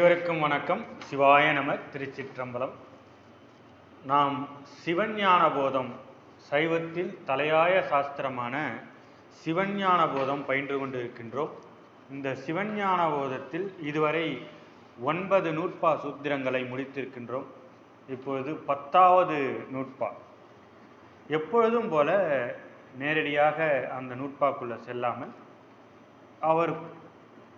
அனைவருக்கும் வணக்கம். சிவாய நம திருச்சிற்றம்பலம். நாம் சிவஞான போதம் சைவத்தில் தலையாய சாஸ்திரமான சிவஞான போதம் பயின்று கொண்டிருக்கின்றோம். இந்த சிவஞான போதத்தில் இதுவரை ஒன்பது நூற்பா சூத்திரங்களை முடித்திருக்கின்றோம். இப்பொழுது பத்தாவது நூற்பா. எப்பொழுதும் போல நேரடியாக அந்த நூற்பாக்குள்ளே செல்லாமல் அவர்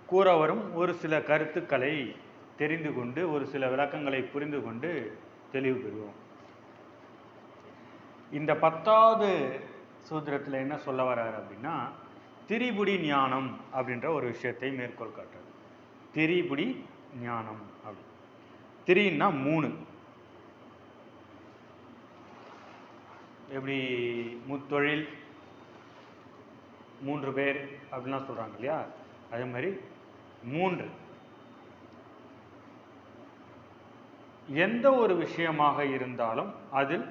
கூற வரும் ஒரு சில கருத்துக்களை தெரிந்து கொண்டு ஒரு சில விளக்கங்களை புரிந்து கொண்டு தெளிவு பெறுவோம். இந்த பத்தாவது சூத்திரத்தில் என்ன சொல்ல வர்றாரு அப்படின்னா திரிபுடி ஞானம் அப்படின்ற ஒரு விஷயத்தை மேற்கோள் காட்டுறது திரிபுடி ஞானம் அப்படி. திரின்னா மூணு. எப்படி? முத்தொழில் மூன்று பேர் அப்படிலாம் சொல்கிறாங்க இல்லையா? அதே மாதிரி மூன்று. எந்த ஒரு விஷயமாக இருந்தாலும் அதில்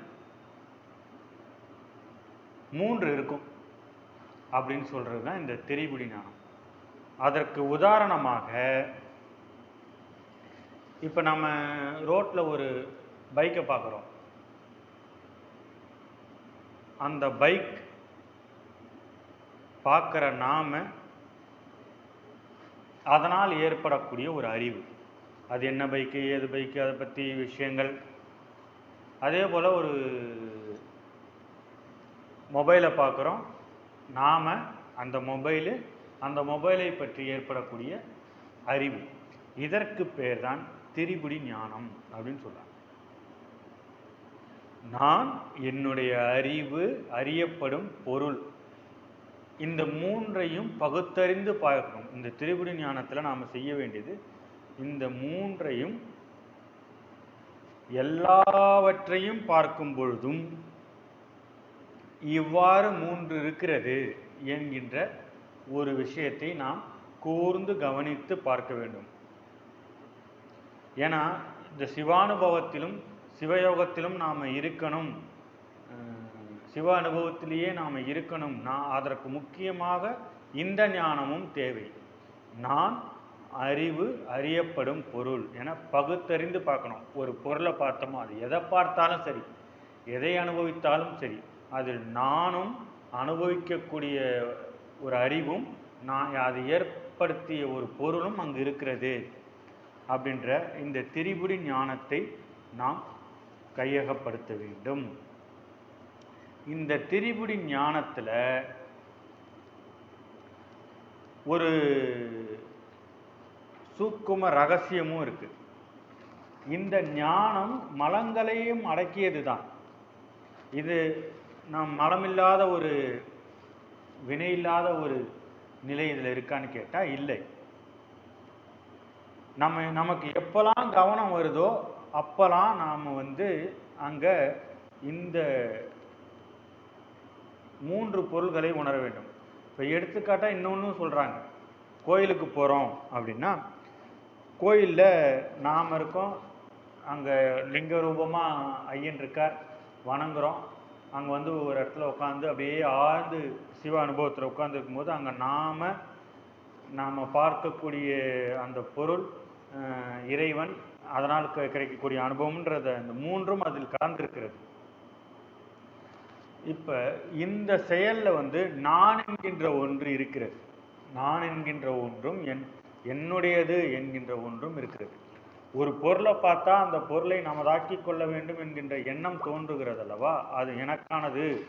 மூன்று இருக்கும் அப்படின்னு சொல்கிறது தான் இந்த திரிபுடி நாணம் அதற்கு உதாரணமாக இப்போ நம்ம ரோட்டில் ஒரு பைக்கை பார்க்குறோம். அந்த பைக் பார்க்குற நாம அதனால் ஏற்படக்கூடிய ஒரு அறிவு. அது என்ன பைக்கு ஏது பைக்கு அதை பற்றி விஷயங்கள். அதே போல் ஒரு மொபைலை பார்க்குறோம். நாம் அந்த மொபைலு அந்த மொபைலை பற்றி ஏற்படக்கூடிய அறிவு. இதற்கு பேர் தான் திரிபுடி ஞானம் அப்படின்னு சொல்கிறாங்க நான் என்னுடைய அறிவு அறியப்படும் பொருள். இந்த மூன்றையும் பகுத்தறிந்து பார்க்கணும். இந்த திரிபுடி ஞானத்தில் நாம் செய்ய வேண்டியது இந்த மூன்றையும் எல்லாவற்றையும் பார்க்கும் பொழுதும் இவ்வாறு மூன்று இருக்கிறது என்கின்ற ஒரு விஷயத்தை நாம் கூர்ந்து கவனித்து பார்க்க வேண்டும். ஏன்னா இந்த சிவானுபவத்திலும் சிவயோகத்திலும் நாம் இருக்கணும். சிவ அனுபவத்திலேயே நாம் இருக்கணும். நான் அதற்கு முக்கியமாக இந்த ஞானமும் தேவை. நான் அறிவு அறியப்படும் பொருள் என பகுத்தறிந்து பார்க்கணும். ஒரு பொருளை பார்த்தோமோ அது எதை பார்த்தாலும் சரி எதை அனுபவித்தாலும் சரி அதில் நானும் அனுபவிக்கக்கூடிய ஒரு அறிவும் நான் அது ஏற்படுத்திய ஒரு பொருளும் அங்கு இருக்கிறது அப்படின்ற இந்த திரிபுடி ஞானத்தை நாம் கையகப்படுத்த வேண்டும். இந்த திரிபுடி ஞானத்தில் ஒரு சூக்கும ரகசியமும் இருக்கு. இந்த ஞானம் மலங்களையும் அடக்கியது தான் இது நம் மலமில்லாத ஒரு வினையில்லாத ஒரு நிலை இதில் இருக்கான்னு கேட்டால் இல்லை. நம்ம நமக்கு எப்போல்லாம் கவனம் வருதோ அப்போல்லாம் நாம் வந்து அங்கே இந்த மூன்று பொருள்களை உணர வேண்டும். இப்போ எடுத்துக்காட்டால் இன்னொன்று சொல்கிறாங்க கோயிலுக்கு போகிறோம் அப்படின்னா கோயிலில் நாம் இருக்கோம். அங்கே லிங்க ரூபமாக ஐயன் இருக்கார். வணங்குறோம். அங்கே வந்து ஒரு இடத்துல உட்காந்து அப்படியே ஆழ்ந்து சிவ அனுபவத்தில் உட்காந்துருக்கும் போது அங்கே நாம் நாம் பார்க்கக்கூடிய அந்த பொருள் இறைவன் அதனால் கிடைக்கக்கூடிய அனுபவம்ன்றத இந்த மூன்றும் அதில் கலந்திருக்கிறது. இப்போ இந்த செயலில் வந்து நான் என்கின்ற ஒன்று இருக்கிறது. நான் என்கின்ற ஒன்றும் என் என்னுடையது என்கின்ற ஒன்றும் இருக்கிறது. ஒரு பொருளை பார்த்தா அந்த பொருளை நமதாக்கி கொள்ள வேண்டும் என்கின்ற எண்ணம் தோன்றுகிறது அல்லவா அது எனக்கானது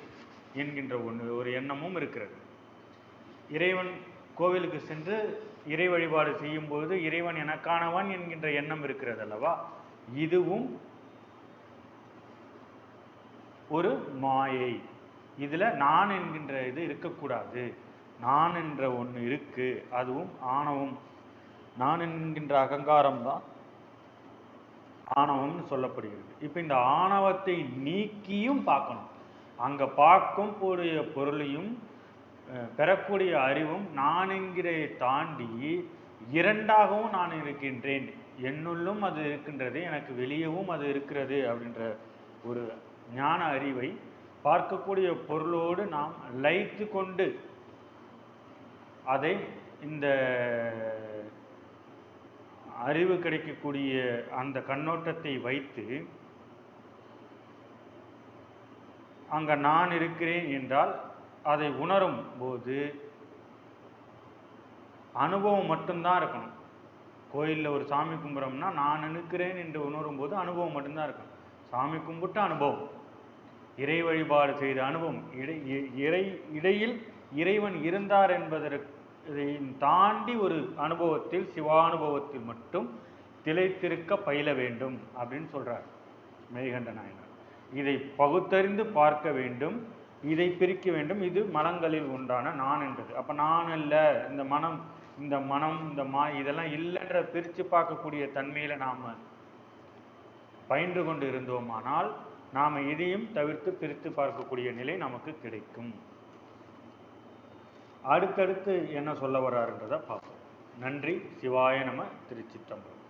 என்கின்ற ஒன்று ஒரு எண்ணமும் இருக்கிறது. இறைவன் கோவிலுக்கு சென்று இறை வழிபாடு செய்யும்போது இறைவன் எனக்கானவன் என்கின்ற எண்ணம் இருக்கிறது அல்லவா இதுவும் ஒரு மாயை. இதில் நான் என்கின்ற இது இருக்கக்கூடாது. நான் என்ற ஒன்று இருக்கு அதுவும் ஆணவம். நான் என்கின்ற அகங்காரம் தான் ஆணவம்னு சொல்லப்படுகிறது. இப்போ இந்த ஆணவத்தை நீக்கியும் பார்க்கணும். அங்கே பார்க்கும் கூடிய பொருளையும் பெறக்கூடிய அறிவும் நான் என்கிறதை தாண்டி இரண்டாகவும் நான் இருக்கின்றேன். என்னுள்ளும் அது இருக்கின்றது எனக்கு வெளியவும் அது இருக்கிறது அப்படின்ற ஒரு ஞான அறிவை பார்க்கக்கூடிய பொருளோடு நாம் லயித்து கொண்டு அதை இந்த அறிவு கிடைக்கக்கூடிய அந்த கண்ணோட்டத்தை வைத்து அங்க நான் இருக்கிறேன் என்றால் அதை உணரும் போது அனுபவம் மட்டும்தான் இருக்கணும். கோயிலில் ஒரு சாமி கும்பிட்றோம்னா நான் இருக்கிறேன் என்று உணரும் போது அனுபவம் மட்டும்தான் இருக்கணும். சாமி கும்பிட்ட அனுபவம் இறை வழிபாடு செய்த அனுபவம் இடை இ- இறை இடையில் இறைவன் இருந்தார் என்பதற்கு இதை தாண்டி ஒரு அனுபவத்தில் சிவானுபவத்தில் மட்டும் திளைத்திருக்க பயில வேண்டும் அப்படின்னு சொல்றார் மெய்கண்ட நாயனார். இதை பகுத்தறிந்து பார்க்க வேண்டும் இதை பிரிக்க வேண்டும். இது மனங்களில் உண்டான நான் என்றது. அப்ப நான் அல்ல இந்த மனம் இந்த மனம் இந்த மா இதெல்லாம் இல்லைன்ற பிரித்து பார்க்கக்கூடிய தன்மையில நாம் பயின்று கொண்டு இருந்தோமானால் நாம் இதையும் தவிர்த்து பிரித்து பார்க்கக்கூடிய நிலை நமக்கு கிடைக்கும். அடுத்தடுத்து என்ன சொல்ல வர்றாருன்றதை பார்ப்போம். நன்றி. சிவாய நம. திருச்சித்தம்பரம்